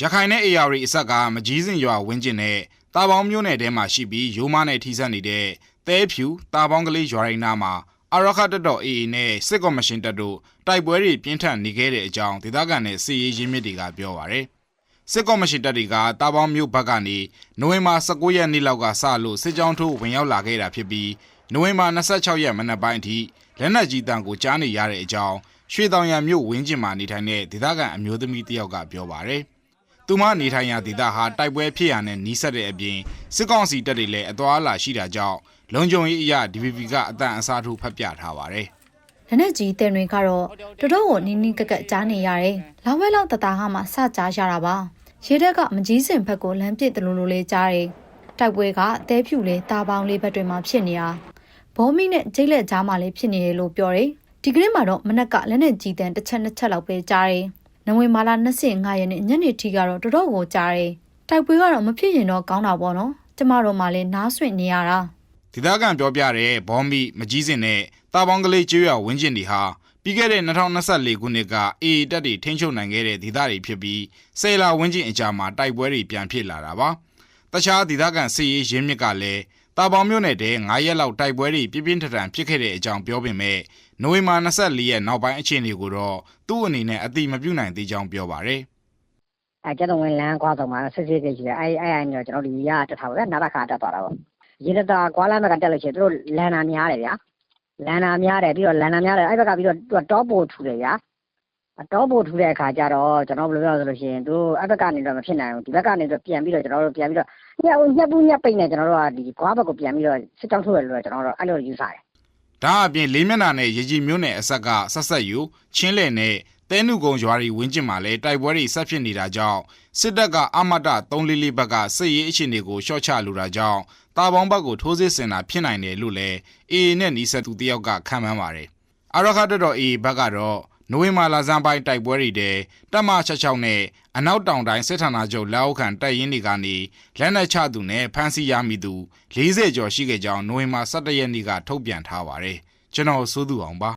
ရခိုင်နဲ့အေရီအဆက်ကမကြီးစင်ရွာဝင်းကျင်နဲ့တာပေါင်းမျိုးနယ်ထဲမှာရှိပြီးရိုးမနဲ့ထိစပ်နေတဲ့သဲဖြူတာပေါင်းကလေးရွာရင်းနာမှာအရခတ်တပ်တော် AA နဲ့စစ်ကော်မရှင်တပ်တို့တိုက်ပွဲတွေပြင်းထန်နေခဲ့တဲ့အကြောင်းဒေသခံနဲ့စစ်ရေးရင်းမြစ်တွေကပြောပါရယ်စစ်ကော်မရှင်တပ်တွေကတာပေါင်းမျိုးဘက်ကနေနိုဝင်ဘာ19ရက်နေ့လောက်ကစလို့စစ်ကြောင်းထိုးဝင်ရောက်လာခဲ့တာဖြစ်ပြီးနိုဝင်ဘာ26ရက်မနက်ပိုင်းအထိလက်နက်ကြီးတံကိုကြားနေရတဲ့အကြောင်းရွှေတောင်ရမြို့ဝင်းကျင်မှာနေထိုင်တဲ့ဒေသခံအမျိုးသမီးတစ်ယောက်ကပြောပါရယ် သူမနေထိုင်ရာဒေသဟာတိုက်ပွဲဖြစ်ရာနဲ့နီးစပ်တဲ့အပြင်စစ်ကောင်စီတပ်တွေလည်းအသွားအလာရှိတာကြောင့်လုံခြုံရေးအရာ DVB ကအတန်အစားထိုးဖတ်ပြထားပါတယ်လက်နက်ကြီးတင်တွေကတော့တော်တော်ကိုနင်းနင်းကက်ကက်ကြားနေရတယ်။လောက်ဝဲလောက်တသားဟာမှစကြားရတာပါ။ရေတက်ကမကြီးစင်ဘက်ကိုလမ်းပစ်တယ်လို့လို့လေးကြားတယ်။တိုက်ပွဲကအသေးဖြူလေးတာပေါင်းလေးဘက်တွေမှာဖြစ်နေတာ။ဘောမီနဲ့ဂျိတ်လက်ကြားမှာလေးဖြစ်နေတယ်လို့ပြောတယ်။ဒီကနေ့မှာတော့မနက်ကလက်နက်ကြီးတန်တစ်ချက်နှစ်ချက်လောက်ပဲကြားတယ်။ နဝင်မာလာ25ရက်နေ့ညနေထိကတော့တော်တော်ကိုကြားတယ်။တိုက်ပွဲကတော့မဖြစ်ရင်တော့ကောင်းတာပေါ့နော်။ကျမတို့မှလည်းနားဆွင့်နေရတာ။ဒေသခံပြောပြတဲ့ဘောမီမကြီးစင်နဲ့တာပေါင်းကလေးကျွေးရဝင်းကျင်တွေဟာပြီးခဲ့တဲ့2024ခုနှစ်ကအေအေတပ်တွေထိန်းချုပ်နိုင်ခဲ့တဲ့ဒေသတွေဖြစ်ပြီးဆယ်လာဝင်းကျင်အကြမှာတိုက်ပွဲတွေပြန်ဖြစ်လာတာပါတခြားဒေသခံစစ်ရေးရင်းမြစ်ကလည်း တာပေါင်းမြို့နယ်တဲ့9ရက်လောက်တိုက်ပွဲတွေပြင်းပြင်းထန်ထန်ဖြစ်ခဲ့တဲ့အကြောင်းပြောပေမဲ့နိုဝင်ဘာ24ရက်နောက်ပိုင်းအခြေအနေကိုတော့သူ့အနေနဲ့အတိမပြုနိုင်သေးကြောင်းပြောပါတယ်အဲကျတော့ဝင်လန်းကွာတော့မှာစစ်စစ်ကြီးရှိတယ်အဲအဲအဲမျိုးကျွန်တော်ဒီရတက်ထားပါပဲနာဘခါတက်သွားတာပေါ့ရေတတာကွာလာမကတက်လို့ရှိရင်သူတို့လန်နာများတယ်ဗျာလန်နာများတယ်ပြီးတော့လန်နာများတယ်အဲ့ဘက်ကပြီးတော့သူကတောပို့ထူတယ်ဗျာ တောပို့ထူတဲ့အခါကျတော့ကျွန်တော်ဘယ်လိုပြောဆိုလို့ရှိရင်သူအဲ့ဘက်ကနေတော့မဖြစ်နိုင်ဘူးဒီဘက်ကနေတော့ပြန်ပြီးတော့ကျွန်တော်တို့ပြန်ပြီးတော့ညက်ညက်ပူးညက်ပိတ်နေကျွန်တော်တို့ကဒီကွာဘက်ကိုပြန်ပြီးတော့စစ်တောင်းထုတ်ရလို့ကျွန်တော်တို့အဲ့လိုယူဆတယ်ဒါအပြင်လေးမျက်နှာနဲ့ရေကြီးမြို့နယ်အဆက်ကဆက်ဆက်ယူချင်းလယ်နဲ့တဲနုကုံရွာတွေဝင်းကျင်မှာလည်းတိုက်ပွဲတွေဆက်ဖြစ်နေတာကြောင့်စစ်တပ်ကအမတ344ဘက်ကစစ်ရေးအခြေအနေကိုရှော့ချလိုတာကြောင့်တာပေါင်းဘက်ကိုထိုးစစ်ဆင်တာဖြစ်နိုင်တယ်လို့လည်းအေအေနဲ့နီးစပ်သူတယောက်ကခံမှန်းပါတယ်အရခတ်တော်အေအေဘက်ကတော့ နိုဝင်ဘာလဆန်းပိုင်းတိုက်ပွဲတွေတဲ့တပ်မ66နဲ့အနောက်တောင်တိုင်းစစ်ဌာနချုပ်လက်အောက်ခံတပ်ရင်းတွေကနေလက်နက်ချသူနဲ့ဖမ်းဆီးရမိသူ40ကျော်ရှိခဲ့ကြောင်းနိုဝင်ဘာ17ရက်နေ့ကထုတ်ပြန်ထားပါတယ်ကျွန်တော်စိုးသူအောင်ပါ